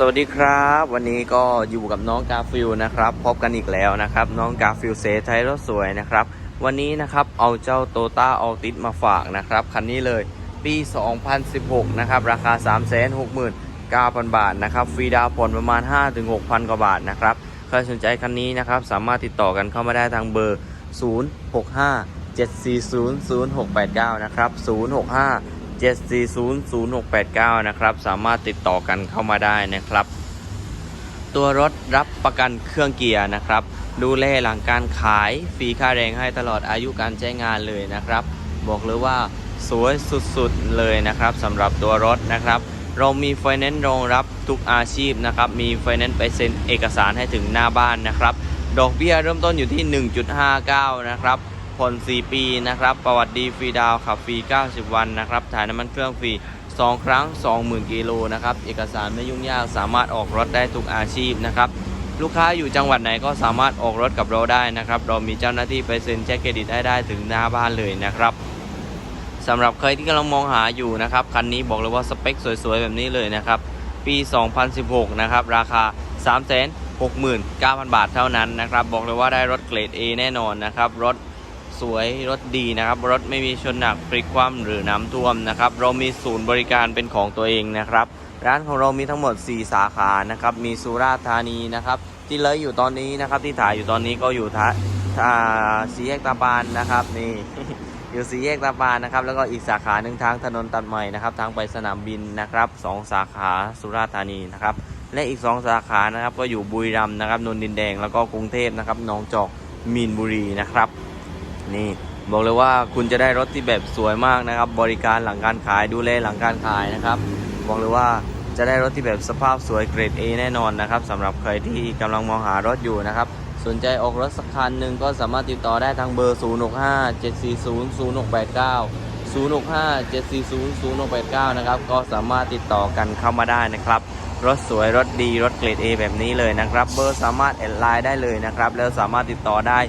สวัสดีครับ วันนี้ก็อยู่กับน้องกาฟิลนะครับ พบกันอีกแล้วนะครับ น้องกาฟิลเซไทยรถสวยนะครับ วันนี้นะครับเอาเจ้าโตต้าออติสมาฝากนะครับ คันนี้เลยปี 2016 นะครับ ราคา 369,000 บาทนะครับ ฟรีดาวผ่อนประมาณ 5-6,000 กว่าบาทนะครับใครสนใจคันนี้นะครับ สามารถติดต่อกันเข้ามาได้ทางเบอร์ 065 740 0689 นะครับ 065 7400689 นะครับ สามารถติดต่อกันเข้ามาได้นะครับ ตัวรถรับประกันเครื่องเกียร์นะครับ ดูแลหลังการขายฟรีค่าแรงให้ตลอดอายุการใช้งานเลยนะครับ บอกเลยว่าสวยสุดๆเลยนะครับสำหรับตัวรถนะครับ เรามีไฟแนนซ์รองรับทุกอาชีพนะครับ มีไฟแนนซ์ไปเซ็นเอกสารให้ถึงหน้าบ้านนะครับ ดอกเบี้ยเริ่มต้นอยู่ที่ 1.59 นะครับ ผ่อน 4 ปีนะครับ ประวัติดีฟรีดาวขับฟรี 90 วันนะครับ ถ่ายน้ำมันเครื่องฟรี 2 ครั้ง 20,000 กิโลนะครับ เอกสารไม่ยุ่งยาก สามารถออกรถได้ทุกอาชีพนะครับ ลูกค้าอยู่จังหวัดไหนก็สามารถออกรถกับเราได้นะครับ เรามีเจ้าหน้าที่ไปเซ็นเช็คเครดิตได้ได้ถึงหน้าบ้านเลยนะครับสำหรับใครที่กำลังมองหาอยู่นะครับ คันนี้บอกเลยว่าสเปคสวยๆ แบบนี้เลยนะครับ ปี 2016 นะครับ ราคา 369,000 บาทเท่านั้นนะครับ บอกเลยว่าได้รถเกรด A แน่นอนนะครับ รถ สวยรถดีนะครับ รถไม่มีชนหนักพลิกคว่ำหรือน้ำท่วมนะครับ เรามีศูนย์บริการเป็นของตัวเองนะครับ ร้านของเรามีทั้งหมด 4 สาขานะครับ มีสุราษฎร์ธานีนะครับ ที่เลยอยู่ตอนนี้นะครับ ที่ถ่ายอยู่ตอนนี้ก็อยู่ท่าท่าสีแยกตาบานนะครับนี่อยู่สีแยกตาบานนะครับ แล้วก็อีกสาขาหนึ่งทางถนนตัดใหม่นะครับ ทางไปสนามบินนะครับสองสาขาสุราษฎร์ธานีนะครับ และอีก 2 สาขานะครับ ก็อยู่บุรีรัมย์นะครับนนทดินแดงแล้วก็กรุงเทพนะครับหนองจอกมีนบุรีนะครับ นี่บอกเลยว่าคุณจะได้รถที่แบบสวยมากนะครับ บริการหลังการขายดูแลหลังการขายนะครับ บอกเลยว่าจะได้รถที่แบบสภาพสวยเกรด A แน่นอนนะครับสำหรับใครที่กำลังมองหารถอยู่นะครับ สนใจออกรถสักคันหนึ่งก็สามารถติดต่อได้ทางเบอร์ 065 740 0689 065 740 0689 นะครับ ก็สามารถติดต่อกันเข้ามาได้นะครับ รถสวย รถดี รถเกรด A แบบนี้เลยนะครับ เบอร์สามารถแอดไลน์ได้เลยนะครับ แล้วสามารถติดต่อได้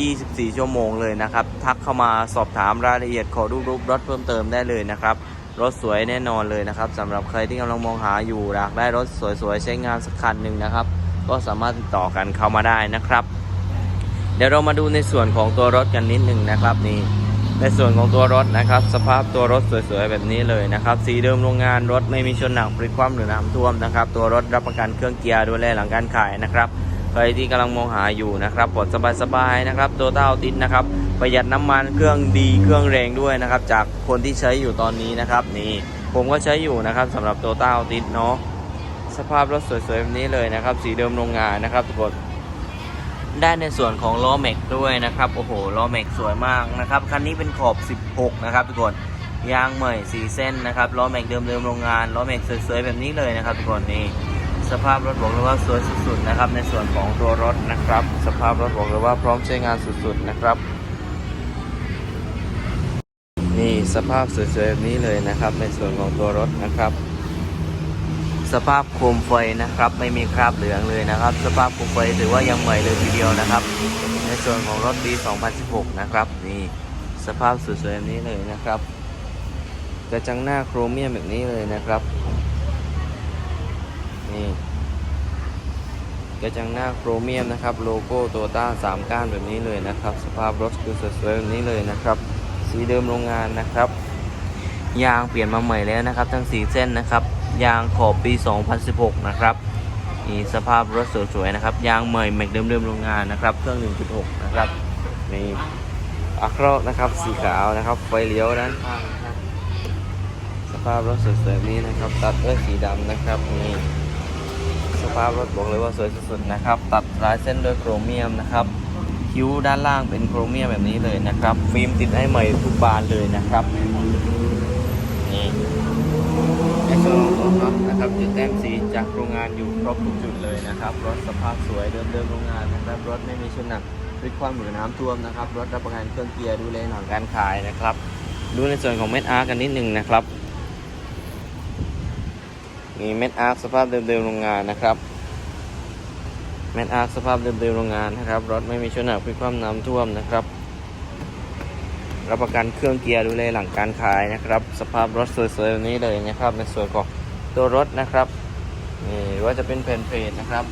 24 ชั่วโมงเลยนะครับ ทักเข้ามาสอบถามรายละเอียดขอดูปรูปรถเพิ่มเติมได้เลยนะครับ รถสวยแน่นอนเลยนะครับสำหรับใครที่กำลังมองหาอยู่อยากได้รถสวยๆ ใช้งานสักคันหนึ่งนะครับ ก็สามารถติดต่อกันเข้ามาได้นะครับ เดี๋ยวเรามาดูในส่วนของตัวรถกันนิดหนึ่งนะครับนี่ในส่วนของตัวรถนะครับ สภาพตัวรถสวยๆแบบนี้เลยนะครับ สีเดิมโรงงานรถไม่มีชนหนักพลิกคว่ำหรือน้ำท่วมนะครับ ตัวรถรับประกันเครื่องเกียร์ดูแลหลังการขายนะครับ ใครที่กำลังมองหาอยู่นะครับปลอดสบายๆนะครับโตต้าติดนะครับ ประหยัดน้ำมันเครื่องดีเครื่องแรงด้วยนะครับ จากคนที่ใช้อยู่ตอนนี้นะครับนี่ผมก็ใช้อยู่นะครับสำหรับโตต้าติดเนาะสภาพรถสวยๆแบบนี้เลยนะครับ สีเดิมโรงงานนะครับทุกคนได้ในส่วนของล้อแม็กด้วยนะครับโอ้โหล้อแม็กสวยมากนะครับคันนี้เป็นขอบ 16 นะครับทุกคนยางใหม่4เส้นนะครับล้อแม็กเดิมๆโรงงานล้อแม็กสวยๆแบบนี้เลยนะครับทุกคนนี่ สภาพรถบอกเลยว่าสวยสุดๆนะครับ ในส่วนของตัวรถนะครับ สภาพรถบอกเลยว่าพร้อมใช้งานสุดๆนะครับ นี่สภาพสวยๆแบบนี้เลยนะครับ ในส่วนของตัวรถนะครับ สภาพโคมไฟนะครับ ไม่มีคราบเหลืองเลยนะครับ สภาพโคมไฟถือว่ายังใหม่เลยทีเดียวนะครับ ในส่วนของรถปี 2016 นะครับ นี่สภาพสวยๆแบบนี้เลยนะครับกระจังหน้าโครเมียมแบบนี้เลยนะครับ นี่กระจังหน้าโครเมียมนะครับโลโก้โตต้าสามก้านแบบนี้เลยนะครับ สภาพรถคือสวยๆแบบนี้เลยนะครับ สีเดิมโรงงานนะครับ ยางเปลี่ยนมาใหม่แล้วนะครับ ทั้งสีเส้นนะครับ ยางขอบปี 2016 นะครับนี่สภาพรถสวยๆนะครับ ยางใหม่แม็กเดิมๆโรงงานนะครับ เครื่อง 1.6 นะครับนี่อะครอนะครับสีขาวนะครับ ไฟเลี้ยวด้านข้างนะครับสภาพรถสวยๆนี้นะครับ ตัดด้วยสีดำนะครับนี่ สภาพรถบอกเลยว่าสวยสุดๆนะครับ ตัดลายเส้นด้วยโครเมียมนะครับ คิ้วด้านล่างเป็นโครเมียมแบบนี้เลยนะครับ ฟิล์มติดให้ใหม่ทุกบานเลยนะครับนี่ในส่วนของตัวรถนะครับจุดแต้มสีจากโรงงานอยู่ครบทุกจุดเลยนะครับรถสภาพสวยเดิมๆโรงงานนะครับรถไม่มีชนหนักพลิกคว่ำหรือน้ำท่วมนะครับรถรับประกันเครื่องเกียร์ดูแลหลังการขายนะครับ ดูในส่วนของเม็ดอาร์กันนิดหนึ่งนะครับ นี่เม็ดอาร์สภาพเดิมๆโรงงานนะครับแมนอาร์คสภาพเดิมๆโรงงานนะครับ รถไม่มีชนหนักพิคว่ำน้ำท่วมนะครับรับประกันเครื่องเกียร์ดูแลหลังการขายนะครับ สภาพรถสวยๆแบบนี้เลยนะครับ ในส่วนของตัวรถนะครับนี่หรือว่าจะเป็นแผ่นเพจนะครับ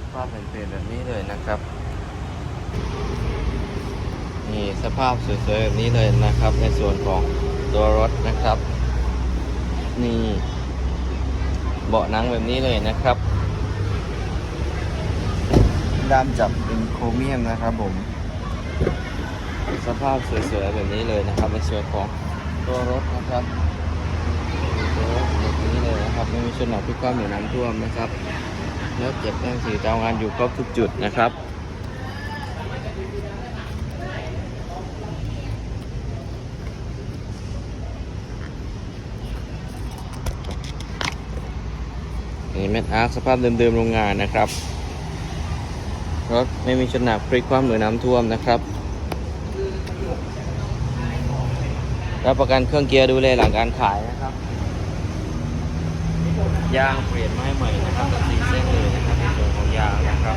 สภาพแผ่นเพจแบบนี้เลยนะครับ นี่สภาพสวยๆแบบนี้เลยนะครับ ในส่วนของตัวรถนะครับ นี่เบาะหนังแบบนี้เลยนะครับ ด้ามจับเป็นโครเมียมนะครับผม สภาพสวยๆแบบนี้เลยนะครับ ในส่วนของตัวรถนะครับตัวรถแบบนี้เลยนะครับไม่มีชนหนักพิความหรือน้ำท่วมนะครับ แล้วเก็บแต้มสีเจ้างานอยู่ครบทุกจุดนะครับ นี่แมทอาร์คสภาพเดิมๆโรงงานนะครับรถไม่มีชนหนักพลิกคว่ำหรือน้ำท่วมนะครับรับประกันเครื่องเกียร์ดูแลหลังการขายนะครับยางเปลี่ยนมาให้ใหม่นะครับสีเส้นเลยนะครับในส่วนของยางนะครับ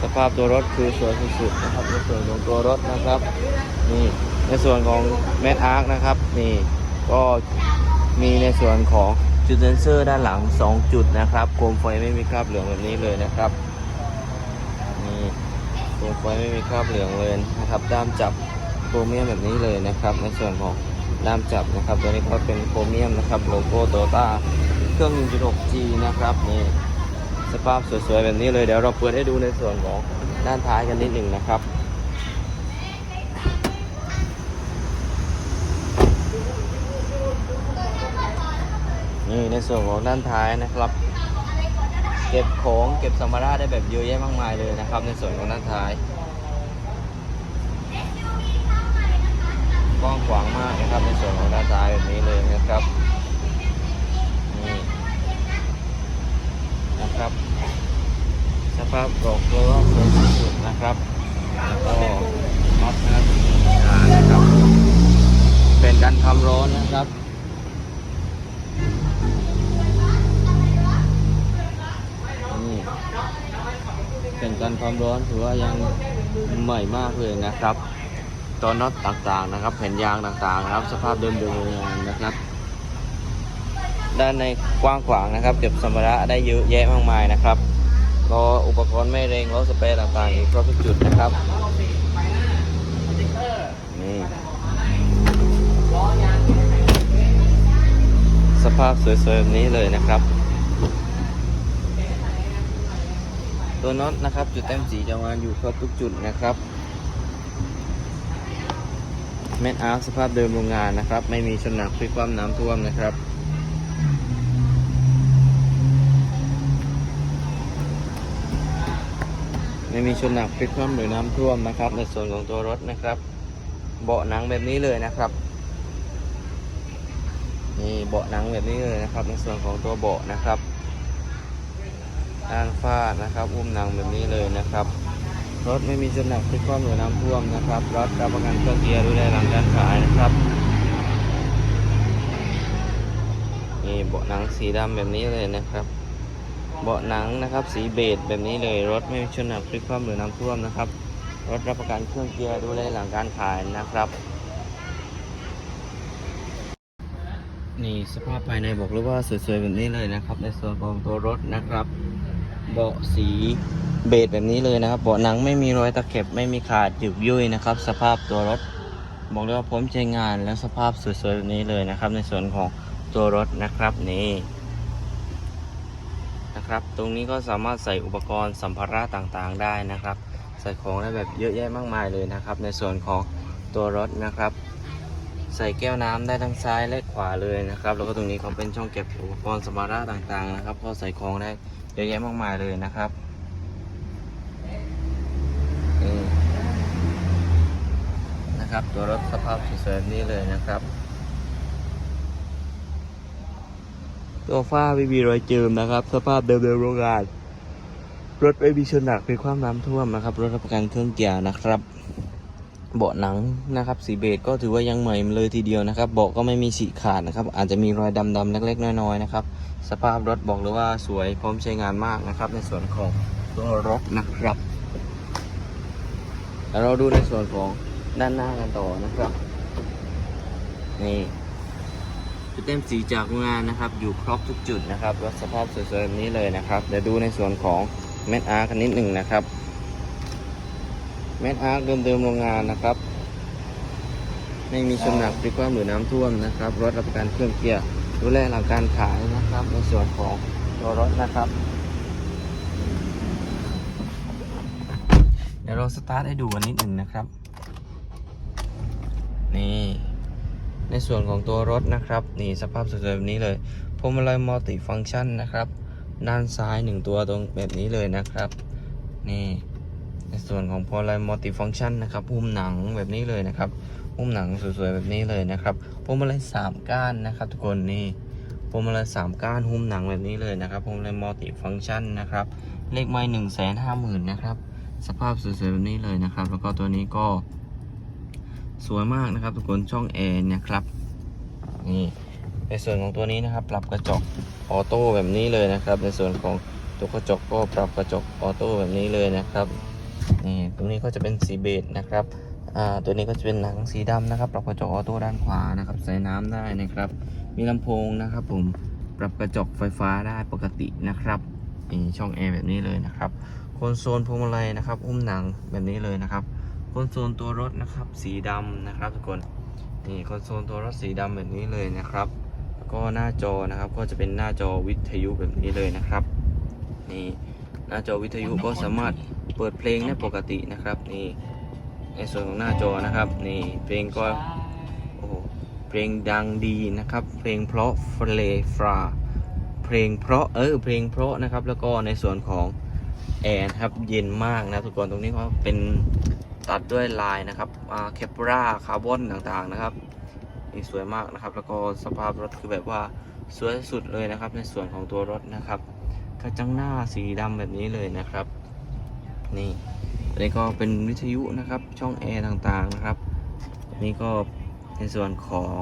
สภาพตัวรถคือสวยสุดๆนะครับในส่วนของตัวรถนะครับนี่ในส่วนของแมทอาร์คนะครับนี่ ก็มีในส่วนของจุดเซนเซอร์ด้านหลัง 2 จุดนะครับโคมไฟไม่มีคราบเหลืองแบบนี้เลยนะครับนี่โคมไฟไม่มีคราบเหลืองเลยนะครับ ด้ามจับโครเมียมแบบนี้เลยนะครับ ในส่วนของด้ามจับนะครับตัวนี้ก็เป็นโครเมียมนะครับโลโก้โตต้าเครื่อง 1.6G นะครับนี่สภาพสวยๆแบบนี้เลยเดี๋ยวเราเปิดให้ดูในส่วนของด้านท้ายกันนิดหนึ่งนะครับ นี่ในส่วนของด้านท้ายนะครับ เก็บของเก็บสัมภาระได้แบบเยอะแยะมากมายเลยนะครับ ในส่วนของด้านท้ายกว้างขวางมากนะครับในส่วนของด้านท้ายแบบนี้เลยนะครับนี่นะครับ สภาพบอกเลยว่าสวยสุดนะครับแล้วก็น็อตนะครับนะครับ เป็นการทำร้อนนะครับ เป็นการความร้อนถือว่ายังใหม่มากเลยนะครับตัวน็อตต่างๆนะครับ แผ่นยางต่างๆนะครับ สภาพเดิมๆงานนะครับ ด้านในกว้างขวางนะครับ เก็บสัมภาระได้เยอะแยะมากมายนะครับก็อุปกรณ์ไม่เรงล้อสเปรย์ต่างๆอีกครบทุกจุดนะครับนี่สภาพสวยๆแบบนี้เลยนะครับ ตัวน็อตนะครับ จุดแต้มสีจะวางอยู่ครบทุกจุดนะครับแมนอาร์สภาพเดิมโรงงานนะครับ ไม่มีชนหนักพลิกคว่ำน้ำท่วมนะครับไม่มีชนหนักพลิกคว่ำหรือน้ำท่วมนะครับ ในส่วนของตัวรถนะครับ เบาะหนังแบบนี้เลยนะครับนี่เบาะหนังแบบนี้เลยนะครับ ในส่วนของตัวเบาะนะครับ ด้านฝ้านะครับอุ้มนังแบบนี้เลยนะครับรถไม่มีชนหนักพลิกคว่ำหรือน้ำท่วมนะครับรถรับประกันเครื่องเกียร์ดูแลหลังการขายนะครับนี่เบาะหนังสีดำแบบนี้เลยนะครับ เบาะหนังนะครับสีเบจแบบนี้เลยรถไม่มีชนหนักพลิกคว่ำหรือน้ำท่วมนะครับรถรับประกันเครื่องเกียร์ดูแลหลังการขายนะครับนี่สภาพภายในบอกเลยว่าสวยๆแบบนี้เลยนะครับ ในส่วนของตัวรถนะครับ เบาะสีเบจแบบนี้เลยนะครับ เบาะหนังไม่มีรอยตะเข็บไม่มีขาดหยุกยุ่ยนะครับ สภาพตัวรถ บอกเลยว่าพร้อมใช้งานและสภาพสวยๆแบบนี้เลยนะครับ ในส่วนของตัวรถนะครับนี่นะครับ ตรงนี้ก็สามารถใส่อุปกรณ์สัมภาระต่างๆได้นะครับ ใส่ของได้แบบเยอะแยะมากมายเลยนะครับ ในส่วนของตัวรถนะครับ ใส่แก้วน้ำได้ทั้งซ้ายและขวาเลยนะครับ แล้วก็ตรงนี้ก็เป็นช่องเก็บอุปกรณ์สัมภาระต่างๆนะครับ ก็ใส่ของได้ เยอะแยะมากมายเลยนะครับนี่นะครับ ตัวรถสภาพสวยๆแบบนี้เลยนะครับ ตัวฝ้าไม่มีรอยเจิมนะครับ สภาพเดิมๆโรงงานรถไม่มีชนหนักเป็นความน้ำท่วมนะครับ รถรับประกันเครื่องเกียร์นะครับ เบาะหนังนะครับสีเบจก็ถือว่ายังใหม่เลยทีเดียวนะครับ เบาะก็ไม่มีฉีขาดนะครับ อาจจะมีรอยดำๆเล็ก ๆ น้อยๆนะครับ สภาพรถบอกเลยว่าสวยพร้อมใช้งานมากนะครับ ในส่วนของตัวรถนะครับแล้วเราดูในส่วนของด้านหน้ากันต่อนะครับนี่จุดเต็มสีจากโรงงานนะครับ อยู่ครบทุกจุดนะครับรถสภาพสวยๆแบบนี้เลยนะครับเดี๋ยวดูในส่วนของแมทอาร์กันนิดหนึ่งนะครับ แมทอาร์คเดิมๆโรงงานนะครับ ไม่มีชนหนักพลิกคว่ำหรือน้ำท่วมนะครับ รถรับประกันเครื่องเกียร์ดูแลหลังการขายนะครับ ในส่วนของตัวรถนะครับ เดี๋ยวเราสตาร์ทให้ดูกันนิดหนึ่งนะครับ นี่ในส่วนของตัวรถนะครับ นี่สภาพสวยๆแบบนี้เลยพวงมาลัยมัลติฟังก์ชันนะครับ ด้านซ้ายหนึ่งตัวตรงแบบนี้เลยนะครับ นี่ ในส่วนของพวงมาลัยมัลติฟังชันนะครับหุ้มหนังแบบนี้เลยนะครับหุ้มหนังสวยๆแบบนี้เลยนะครับพวงมาลัยสามก้านนะครับทุกคนนี่พวงมาลัยสามก้านหุ้มหนังแบบนี้เลยนะครับพวงมาลัยมัลติฟังชันนะครับเลขไม้หนึ่งแสนห้าหมื่นนะครับสภาพสวยๆแบบนี้เลยนะครับ แล้วก็ตัวนี้ก็ สวยมากนะครับ ทุกคนช่องแอร์นะครับนี่ในส่วนของตัวนี้นะครับ ปรับกระจกออโต้แบบนี้เลยนะครับ ในส่วนของตัวกระจกก็ปรับกระจกออโต้แบบนี้เลยนะครับ นี่ตรงนี้ก็จะเป็นสีเบจนะครับอ่าตัวนี้ก็จะเป็นหนังสีดำนะครับ ปรับกระจกออโต้ด้านขวานะครับใส่น้ำได้นะครับ มีลำโพงนะครับ ผมปรับกระจกไฟฟ้าได้ปกตินะครับนี่ช่องแอร์แบบนี้เลยนะครับคอนโซลพวงมาลัยนะครับ อุ้มหนังแบบนี้เลยนะครับคอนโซลตัวรถนะครับ สีดำนะครับทุกคนนี่คอนโซลตัวรถสีดำแบบนี้เลยนะครับ ก็หน้าจอนะครับ ก็จะเป็นหน้าจอวิทยุแบบนี้เลยนะครับ นี่หน้าจอวิทยุก็สามารถ เปิดเพลงได้ปกตินะครับนี่ในส่วนของหน้าจอนะครับนี่เพลงก็โอ้โหเพลงดังดีนะครับ เพลงเพราะเฟลฟราเพลงเพราะเออเพลงเพราะนะครับ แล้วก็ในส่วนของแอร์นะครับเย็นมากนะทุกคนตรงนี้ก็เป็นตัดด้วยลายนะครับเคปราคาร์บอนต่างๆนะครับนี่สวยมากนะครับ แล้วก็สภาพรถคือแบบว่าสวยสุดเลยนะครับ ในส่วนของตัวรถนะครับกระจังหน้าสีดำแบบนี้เลยนะครับ นี่อันนี้ก็เป็นวิทยุนะครับ ช่องแอร์ต่างๆนะครับ อันนี้ก็ในส่วนของ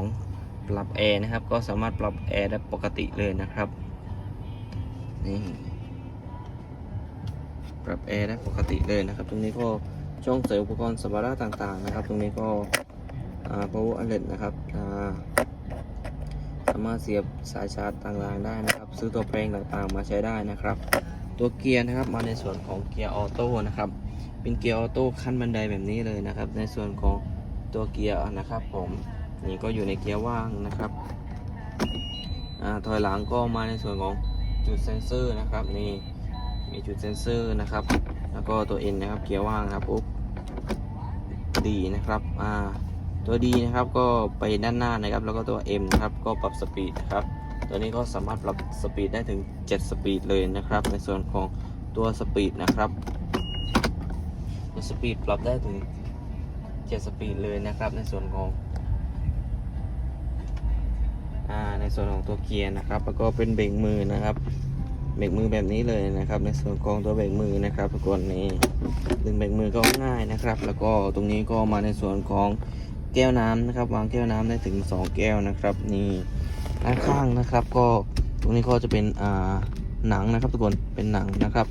ปรับแอร์นะครับ ก็สามารถปรับแอร์ได้ปกติเลยนะครับ นี่ ปรับแอร์ได้ปกติเลยนะครับ ตรงนี้ก็ช่องใส่อุปกรณ์สัมภาระต่างๆ นะครับ ตรงนี้ก็อ่า power outlet นะครับสามารถเสียบสายชาร์จต่างๆได้นะครับ ซื้อตัวแปลงต่างๆมาใช้ได้นะครับ ตัวเกียร์นะครับ มาในส่วนของเกียร์ออโต้นะครับ เป็นเกียร์ออโต้ขั้นบันไดแบบนี้เลยนะครับ ในส่วนของตัวเกียร์นะครับ ผมนี่ก็อยู่ในเกียร์ว่างนะครับอ่าถอยหลังก็มาในส่วนของจุดเซนเซอร์นะครับนี่มีจุดเซนเซอร์นะครับ แล้วก็ตัว N นะครับเกียร์ว่างครับปุ๊บดีนะครับอ่าตัวดีนะครับก็ไปด้านหน้านะครับ แล้วก็ตัว M นะครับก็ปรับสปีดนะครับ ตัวนี้ก็สามารถปรับสปีดได้ถึง 7 สปีดเลยนะครับ ในส่วนของตัวสปีดนะครับตัวสปีดปรับได้ถึง 7 สปีดเลยนะครับ ในส่วนของในส่วนของตัวเกียร์นะครับ แล้วก็เป็นเบรกมือนะครับเบรกมือแบบนี้เลยนะครับ ในส่วนของตัวเบรกมือนะครับทุกคนนี่ดึงเบรกมือก็ง่ายนะครับ แล้วก็ตรงนี้ก็มาในส่วนของแก้วน้ำนะครับ วางแก้วน้ำได้ถึง 2 แก้วนะครับ นี่ ด้านข้างนะครับ ก็ตรงนี้ก็จะเป็นอ่าหนังนะครับ ทุกคนเป็นหนังนะครับ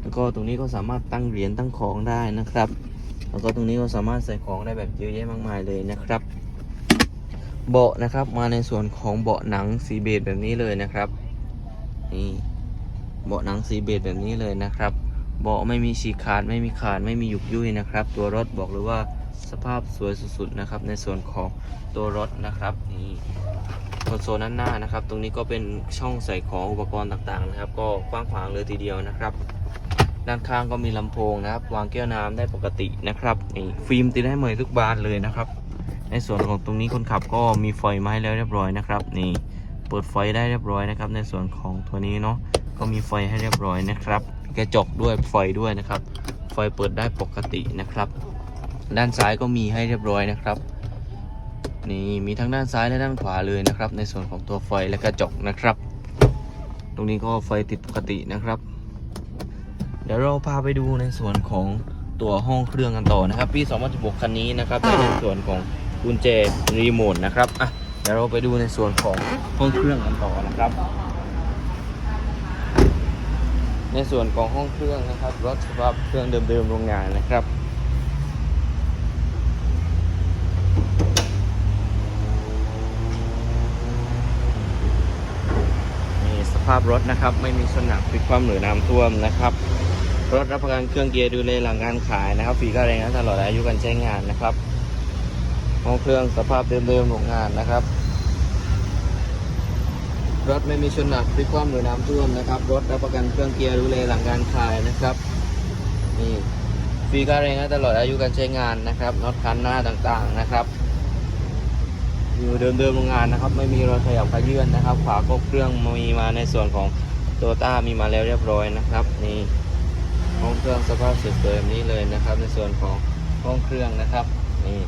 แล้วก็ตรงนี้ก็สามารถตั้งเหรียญตั้งของได้นะครับ แล้วก็ตรงนี้ก็สามารถใส่ของได้แบบเยอะแยะมากมายเลยนะครับ เบาะนะครับมาในส่วนของเบาะหนังสีเบจแบบนี้เลยนะครับนี่เบาะหนังสีเบจแบบนี้เลยนะครับ เบาะไม่มีฉีกขาดไม่มีขาดไม่มีหยุกยุ่ยนะครับ ตัวรถบอกเลยว่าสภาพสวยสุดๆนะครับ ในส่วนของตัวรถนะครับนี่ คอนโซลด้านหน้านะครับ ตรงนี้ก็เป็นช่องใส่ของอุปกรณ์ต่างๆนะครับ ก็กว้างขวางเลยทีเดียวนะครับ ด้านข้างก็มีลำโพงนะครับ วางแก้วน้ำได้ปกตินะครับนี่ฟิล์มติดได้ใหม่ทุกบานเลยนะครับ ในส่วนของตรงนี้คนขับก็มีไฟมาให้แล้วเรียบร้อยนะครับ นี่เปิดไฟได้เรียบร้อยนะครับ ในส่วนของตัวนี้เนาะก็มีไฟให้เรียบร้อยนะครับ กระจกด้วยไฟด้วยนะครับ ไฟเปิดได้ปกตินะครับ ด้านซ้ายก็มีให้เรียบร้อยนะครับ นี่มีทั้งด้านซ้ายและด้านขวาเลยนะครับ ในส่วนของตัวไฟและกระจกนะครับ ตรงนี้ก็ไฟติดปกตินะครับ เดี๋ยวเราพาไปดูในส่วนของตัวห้องเครื่องกันต่อนะครับปี2016คันนี้นะครับในส่วนของกุญแจรีโมทนะครับอะเดี๋ยวเราไปดูในส่วนของห้องเครื่องกันต่อนะครับ ในส่วนของห้องเครื่องนะครับรถสภาพเครื่องเดิมๆโรงงานนะครับ ภาพรถนะครับ ไม่มีชนหนักพลิกคว่ำหรือน้ำท่วมนะครับ รถรับประกันเครื่องเกียร์ดูแลหลังการขายนะครับฟรีค่าแรงตลอดอายุการใช้งานนะครับห้องเครื่องสภาพเดิมๆโรงงานนะครับ รถไม่มีชนหนักพลิกคว่ำหรือน้ำท่วมนะครับ รถรับประกันเครื่องเกียร์ดูแลหลังการขายนะครับนี่ฟรีค่าแรงตลอดอายุการใช้งานนะครับน็อตคันหน้าต่างๆนะครับ อยู่เดิมๆโรงงานนะครับ ไม่มีรอยขยับขยื่นนะครับฝาครบเครื่องมีมาในส่วนของโตต้ามีมาแล้วเรียบร้อยนะครับนี่ห้องเครื่องสภาพสวยๆแบบนี้เลยนะครับ ในส่วนของห้องเครื่องนะครับนี่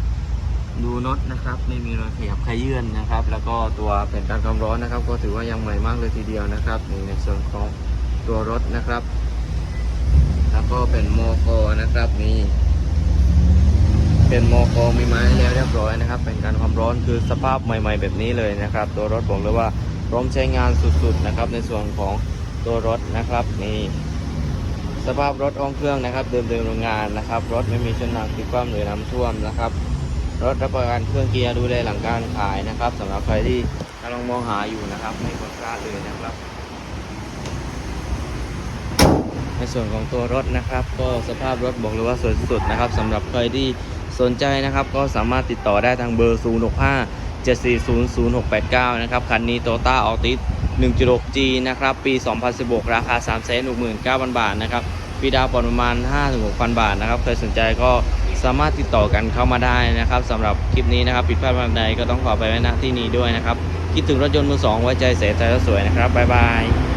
ดูน็อตนะครับ ไม่มีรอยขยับขยื่นนะครับ แล้วก็ตัวแผ่นกันความร้อนนะครับ ก็ถือว่ายังใหม่มากเลยทีเดียวนะครับนี่ในส่วนของตัวรถนะครับ แล้วก็เป็นโมโกนะครับนี่ เป็นโมโกมีไม้ให้แล้วเรียบร้อยนะครับ เป็นการความร้อนคือสภาพใหม่ ๆ แบบนี้เลยนะครับ ตัวรถบอกเลยว่าพร้อมใช้งานสุดๆนะครับ ในส่วนของตัวรถนะครับนี่สภาพรถห้องเครื่องนะครับ เดิมๆโรงงานนะครับ รถไม่มีชนหนักพลิกคว่ำหรือน้ำท่วมนะครับ รถรับประกันเครื่องเกียร์ดูแลหลังการขายนะครับสำหรับใครที่กำลังมองหาอยู่นะครับไม่ควรพลาดเลยนะครับ ในส่วนของตัวรถนะครับ ก็สภาพรถบอกเลยว่าสวยสุดนะครับสำหรับใครที่ สนใจนะครับก็สามารถติดต่อได้ทางเบอร์ 0 6 5 7 4 0 0 6 8 9 นะครับ คันนี้ Toyota Altis 1.6G นะครับ ปี 2016 ราคา 369,000 บาทนะครับปีดาวน์ผ่อนประมาณ 5-6,000 บาทนะครับ ใครสนใจก็สามารถติดต่อกันเข้ามาได้นะครับสำหรับคลิปนี้นะครับ ผิดพลาดประการใดก็ต้องขอไปไว้ณที่นี้ด้วยนะครับ คิดถึงรถยนต์มือสองไว้ใจเสียใจแล้วสวยนะครับ บ๊ายบาย